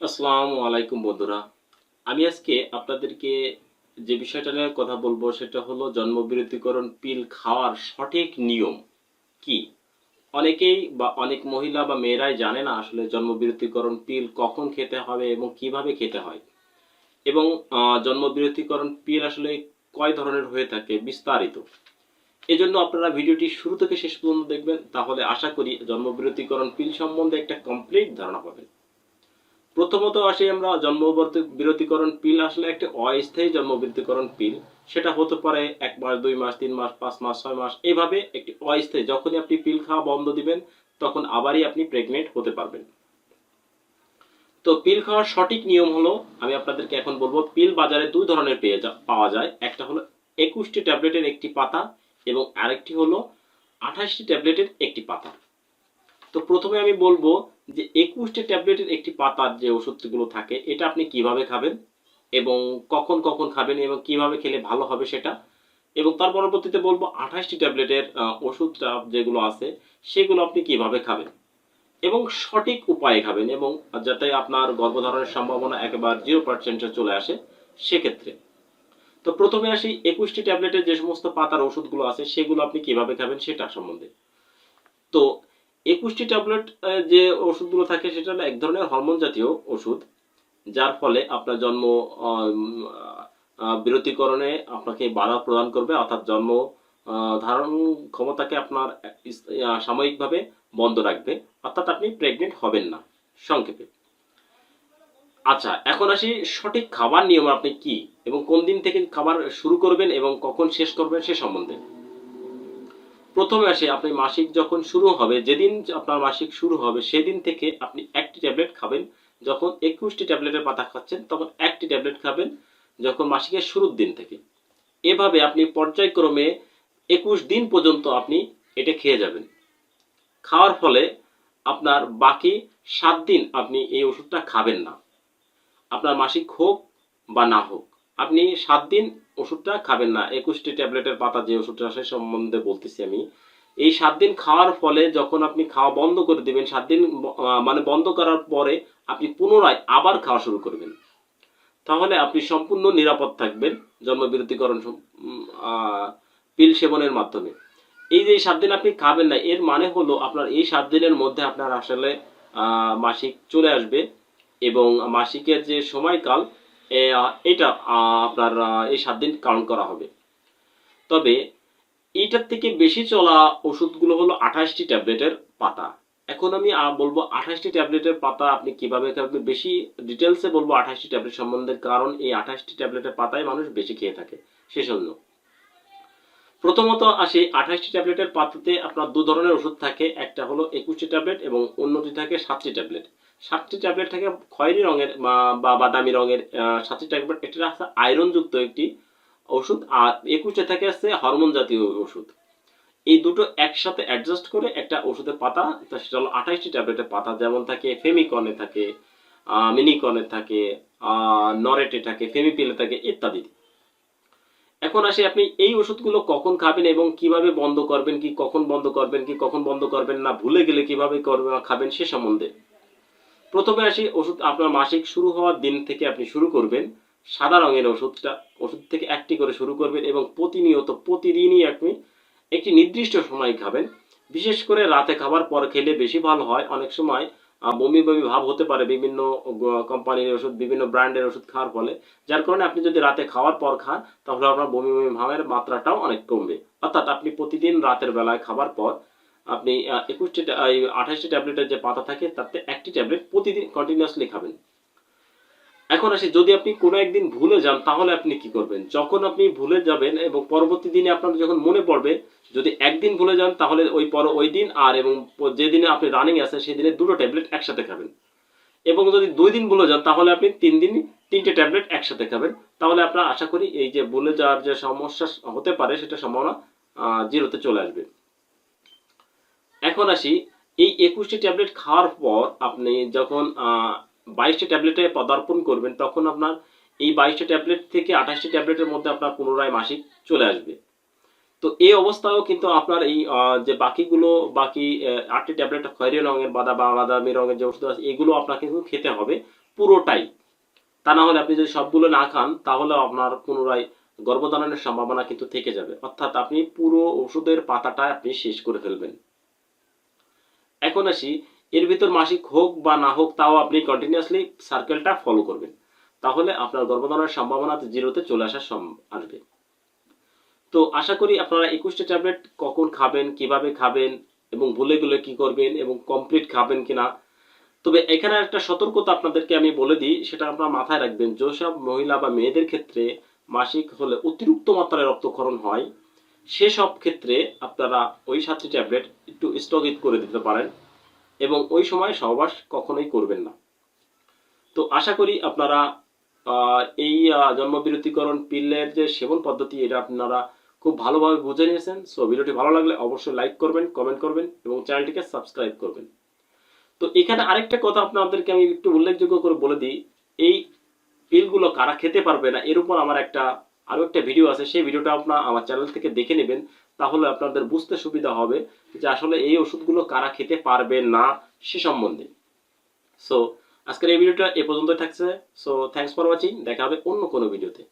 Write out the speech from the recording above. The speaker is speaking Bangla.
আসসালামু আলাইকুম বন্ধুরা। আমি আজকে আপনাদেরকে যে বিষয়টা নিয়ে কথা বলব সেটা হলো জন্মবিরতিকরণ পিল খাওয়ার সঠিক নিয়ম কি? অনেকেই বা অনেক মহিলা বা মেয়েরাই জানে না আসলে জন্মবিরতিকরণ পিল কখন খেতে হবে এবং কীভাবে খেতে হয়। এবং জন্মবিরতিকরণ পিল আসলে কয় ধরনের হয়ে থাকে বিস্তারিত। এজন্য আপনারা ভিডিওটি শুরু থেকে শেষ পর্যন্ত দেখবেন, তাহলে আশা করি জন্মবিরতিকরণ পিল সম্বন্ধে একটা কমপ্লিট ধারণা পাবেন। প্রথমত আসি আমরা জন্মবর্তি বিরতিকরণ পিল। আসলে একটা অস্থায়ী জন্মবৃত্তিকরণ পিল। সেটা হতে পারে এক মাস, দুই মাস, তিন মাস, পাঁচ মাস, ছয় মাস। এইভাবে একটি অস্থায়ী, যখনই আপনি পিল খাওয়া বন্ধ দিবেন, তখন আবারই আপনি প্রেগনেন্ট হতে পারবেন। তো পিল খাওয়ার সঠিক নিয়ম হলো, আমি আপনাদেরকে এখন বলব, পিল বাজারে দুই ধরনের পেয়ে পাওয়া যায়। একটা হলো একুশটি ট্যাবলেটের একটি পাতা এবং আরেকটি হলো আঠাশটি ট্যাবলেটের একটি পাতা। তো প্রথমে আমি বলব যে একুশটি ট্যাবলেটের একটি পাতার যে ওষুধগুলো থাকে, এটা আপনি কীভাবে খাবেন এবং কখন কখন খাবেন এবং কীভাবে খেলে ভালো হবে সেটা? এবং তার পরবর্তীতে বলব, আঠাশটি ট্যাবলেটের ওষুধটা যেগুলো আছে, সেগুলো আপনি কীভাবে খাবেন? এবং সঠিক উপায়ে খাবেন এবং যাতে আপনার গর্ভধারণের সম্ভাবনা একেবারে জিরো পার্সেন্টে চলে আসে সেক্ষেত্রে। তো প্রথমে আসি, একুশটি ট্যাবলেটের যে সমস্ত পাতার ওষুধগুলো আছে, সেগুলো আপনি কীভাবে খাবেন সেটা সম্বন্ধে। তো একুশটি ট্যাবলেট যে ওষুধগুলো থাকে সেটা হলো এক ধরনের হরমোন জাতীয় ওষুধ, যার ফলে আপনার জন্ম বিরতিকরণে আপনাকে বাধা প্রদান করবে, অর্থাৎ জন্ম ধারণ ক্ষমতাকে আপনার সাময়িকভাবে বন্ধ রাখবে, অর্থাৎ আপনি প্রেগনেন্ট হবেন না। সংক্ষেপে। আচ্ছা এখন আসি সঠিক খাবার নিয়ম আপনি কি এবং কোন দিন থেকে খাবার শুরু করবেন এবং কখন শেষ করবেন সে সম্বন্ধে। প্রথমে আসে আপনি মাসিক যখন শুরু হবে, যেদিন আপনার মাসিক শুরু হবে, সেদিন থেকে আপনি একটি ট্যাবলেট খাবেন। যখন একুশটি ট্যাবলেটের পাতা খাচ্ছেন, তখন একটি ট্যাবলেট খাবেন যখন মাসিকের শুরুর দিন থেকে। এভাবে আপনি পর্যায়ক্রমে একুশ দিন পর্যন্ত আপনি এটা খেয়ে যাবেন। খাওয়ার ফলে আপনার বাকি সাত দিন আপনি এই ওষুধটা খাবেন না। আপনার মাসিক হোক বা না হোক, আপনি সাত দিন ওষুধটা খাবেন না। একুশটি ট্যাবলেটের পাতা যে ওষুধটা সে সম্বন্ধে বলতেছি আমি। এই সাত দিন খাওয়ার ফলে যখন আপনি খাওয়া বন্ধ করে দিবেন, সাত দিন মানে বন্ধ করার পরে আপনি পুনরায় আবার খাওয়া শুরু করবেন। তাহলে আপনি সম্পূর্ণ নিরাপদ থাকবেন জন্মবিরতিকরণ পিল সেবনের মাধ্যমে। এই যে সাত দিন আপনি খাবেন না, এর মানে হলো আপনার এই সাত দিনের মধ্যে আপনার আসলে মাসিক চলে আসবে এবং মাসিকের যে সময়কাল এটা আপনার এই সাত দিন কাউন্ট করা হবে। তবে, এইটার থেকে বেশি চলা ওষুধগুলো হলো আঠাশটি ট্যাবলেটের পাতা। এখন আমি বলব আঠাশটি ট্যাবলেটের পাতা আপনি কীভাবে খাবেন? বেশি ডিটেলসে বলব আঠাশটি ট্যাবলেট সম্বন্ধে, কারণ এই আঠাশটি ট্যাবলেটের পাতায় মানুষ বেশি খেয়ে থাকে। সেজন্য প্রথমত আসি, আঠাশটি ট্যাবলেটের পাতাতে আপনার দু ধরনের ওষুধ থাকে। একটা হলো একুশটি ট্যাবলেট এবং অন্যটি থাকে সাতটি ট্যাবলেট। সাতটি ট্যাবলেট থাকে খয়েরি রঙের বা- বাদামি রঙের সাতটি ট্যাবলেট। এটা আছে আয়রনযুক্ত একটি ওষুধ আর একুশে থাকে আছে হরমোন জাতীয় ওষুধ। এই দুটো একসাথে অ্যাডজাস্ট করে একটা ওষুধের পাতা সেটা হলো আঠাশটি ট্যাবলেটের পাতা, যেমন থাকে ফেমিকনে থাকে মিনিকনে থাকে নরেটে থাকে ফেমিপিলে থাকে ইত্যাদি। এখন আসে আপনি এই ওষুধগুলো কখন খাবেন এবং কীভাবে বন্ধ করবেন, কি কখন বন্ধ করবেন, কি কখন বন্ধ করবেন না, ভুলে গেলে কীভাবে করবেন খাবেন সে সম্বন্ধে। প্রথমে আসি ওষুধ, আপনার মাসিক শুরু হওয়ার দিন থেকে আপনি শুরু করবেন। সাদা রঙের ওষুধটা, ওষুধ থেকে একটি করে শুরু করবেন এবং প্রতিনিয়ত, প্রতিদিনই আপনি একটি নির্দিষ্ট সময় খাবেন। বিশেষ করে রাতে খাবার পর খেলে বেশি ভালো হয়। অনেক সময় বমি বমি ভাব হতে পারে বিভিন্ন কোম্পানির ওষুধ, বিভিন্ন ব্র্যান্ডের ওষুধ খাওয়ার ফলে। যার কারণে আপনি যদি রাতে খাওয়ার পর খান, তাহলে আপনার বমি বমি ভাবের মাত্রাটাও অনেক কমবে। অর্থাৎ আপনি প্রতিদিন রাতের বেলায় খাবার পর আপনি একুশটি আঠাশটি ট্যাবলেটের যে পাতা থাকে, তাতে একটি ট্যাবলেট প্রতিদিন কন্টিনিউয়াসলি খাবেন। এখন আসি, যদি আপনি কোনো একদিন ভুলে যান, তাহলে আপনি কি করবেন? যখন আপনি ভুলে যাবেন এবং পরবর্তী দিনে আপনার যখন মনে পড়বে, যদি একদিন ভুলে যান, তাহলে ওই পর, ওই দিন আর এবং যেদিনে আপনি রানিং আছেন, সেই দিনে দুটো ট্যাবলেট একসাথে খাবেন। এবং যদি দুই দিন ভুলে যান, তাহলে আপনি তিন দিন তিনটে ট্যাবলেট একসাথে খাবেন। তাহলে আপনার আশা করি এই যে ভুলে যাওয়ার যে সমস্যা হতে পারে, সেটা সম্ভাবনা জিরোতে চলে আসবে। এখন আসি, এই একুশটি ট্যাবলেট খাওয়ার পর আপনি যখন বাইশটি ট্যাবলেটে পদার্পণ করবেন, তখন আপনার এই বাইশটি ট্যাবলেট থেকে আঠাশটি ট্যাবলেটের মধ্যে আপনার পুনরায় মাসিক চলে আসবে। তো এই অবস্থায়ও কিন্তু আপনার এই যে বাকিগুলো, বাকি আটটি ট্যাবলেট খয়েরি রঙের বাদা বা বাদামি রঙের যে ওষুধ আছে, এগুলো আপনাকে কিন্তু খেতে হবে পুরোটাই। তা না হলে আপনি যদি সবগুলো না খান তাহলে আপনার পুনরায় গর্ভধারণের সম্ভাবনা কিন্তু থেকে যাবে। অর্থাৎ আপনি পুরো ওষুধের পাতাটা আপনি শেষ করে ফেলবেন। এখন আসি, এর ভিতর মাসিক হোক বা না হোক, তাও আপনি কন্টিনিউয়াসলি সার্কেলটা ফলো করবেন। তাহলে আপনার গর্ভধারণের সম্ভাবনা জিরোতে চলে সম- আসবে। তো আশা করি আপনারা একুশটা ট্যাবলেট কখন খাবেন, কীভাবে খাবেন, এবং ভুলে গেলে কি করবেন, এবং কমপ্লিট খাবেন কিনা। তবে এখানে একটা সতর্কতা আপনাদেরকে আমি বলে দিই, সেটা আপনারা মাথায় রাখবেন। যেসব মহিলা বা মেয়েদের ক্ষেত্রে মাসিক হলে অতিরিক্ত মাত্রায় রক্তক্ষরণ হয় সেসব ক্ষেত্রে আপনারা ওই সাতটি ট্যাবলেট একটু স্থগিত করে দিতে পারেন এবং ওই সময় সহবাস কখনোই করবেন না। তো আশা করি আপনারা এই জন্মবিরতিকরণ পিলের যে সেবন পদ্ধতি, এটা আপনারা খুব ভালোভাবে বুঝে নিয়েছেন। সো ভিডিওটি ভালো লাগলে অবশ্যই লাইক করবেন কমেন্ট করবেন এবং চ্যানেলটিকে সাবস্ক্রাইব করবেন। তো এখানে আরেকটা কথা আপনাদেরকে আমি একটু উল্লেখযোগ্য করে বলে দিই। এই পিলগুলো কারা খেতে পারবে না, এর উপর আমার একটা আরও একটা ভিডিও আছে, সেই ভিডিওটা আপনার আমার চ্যানেল থেকে দেখে নেবেন, তাহলে আপনাদের বুঝতে সুবিধা হবে যে আসলে এই ওষুধগুলো কারা খেতে পারবে না সে সম্বন্ধে। সো আজকের এই ভিডিওটা এ পর্যন্তই থাকছে। সো থ্যাংকস ফর ওয়াচিং দেখা হবে অন্য কোনো ভিডিওতে